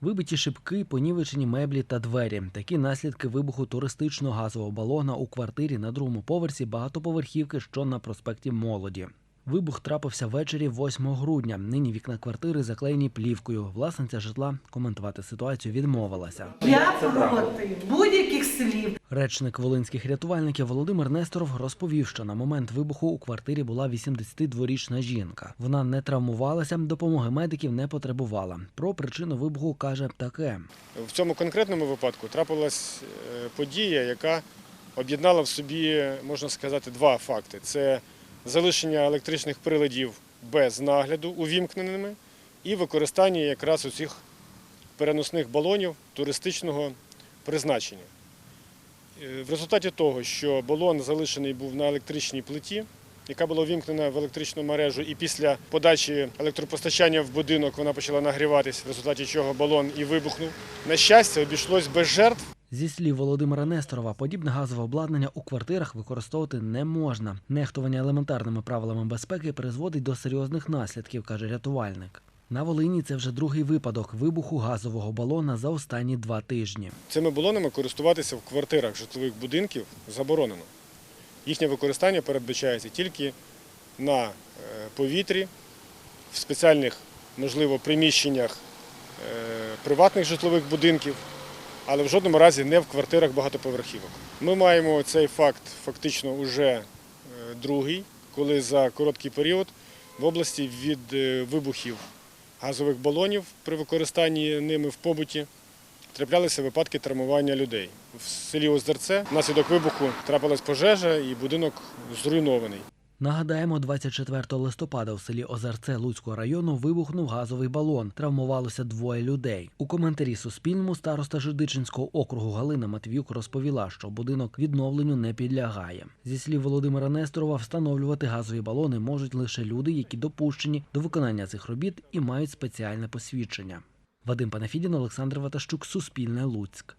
Вибиті шибки, понівечені меблі та двері. Такі наслідки вибуху туристичного газового балона у квартирі на другому поверсі багатоповерхівки, що на проспекті Молоді. Вибух трапився ввечері 8 грудня. Нині вікна квартири заклеєні плівкою. Власниця житла коментувати ситуацію відмовилася. Я проти будь-яких слів. Речник волинських рятувальників Володимир Несторов розповів, що на момент вибуху у квартирі була 82-річна жінка. Вона не травмувалася, допомоги медиків не потребувала. Про причину вибуху каже таке. В цьому конкретному випадку трапилась е, подія, яка об'єднала в собі, можна сказати, два факти: це залишення електричних приладів без нагляду увімкненими і використання якраз цих переносних балонів туристичного призначення. Е, В результаті того, що балон залишений був на електричній плиті, яка була увімкнена в електричну мережу, і після подачі електропостачання в будинок вона почала нагріватись, в результаті чого балон і вибухнув. На щастя, обійшлось без жертв. Зі слів Володимира Несторова, подібне газове обладнання у квартирах використовувати не можна. Нехтування елементарними правилами безпеки призводить до серйозних наслідків, каже рятувальник. На Волині це вже другий випадок вибуху газового балона за останні два тижні. Цими балонами користуватися в квартирах житлових будинків заборонено. Їхнє використання передбачається тільки на е, повітрі, в спеціальних, можливо, приміщеннях е, приватних житлових будинків, але в жодному разі не в квартирах багатоповерхівок. Ми маємо цей факт фактично уже другий, коли за короткий період в області від е, вибухів газових балонів при використанні ними в побуті траплялися випадки травмування людей. В селі Озерце внаслідок вибуху трапилась пожежа і будинок зруйнований. Нагадаємо, 24 листопада у селі Озерце Луцького району вибухнув газовий балон. Травмувалося двоє людей. У коментарі Суспільному староста Жидичинського округу Галина Матвіюк розповіла, що будинок відновленню не підлягає. Зі слів Володимира Несторова, встановлювати газові балони можуть лише люди, які допущені до виконання цих робіт і мають спеціальне посвідчення. Вадим Панафідін, Олександр Ватащук, Суспільне Луцьк.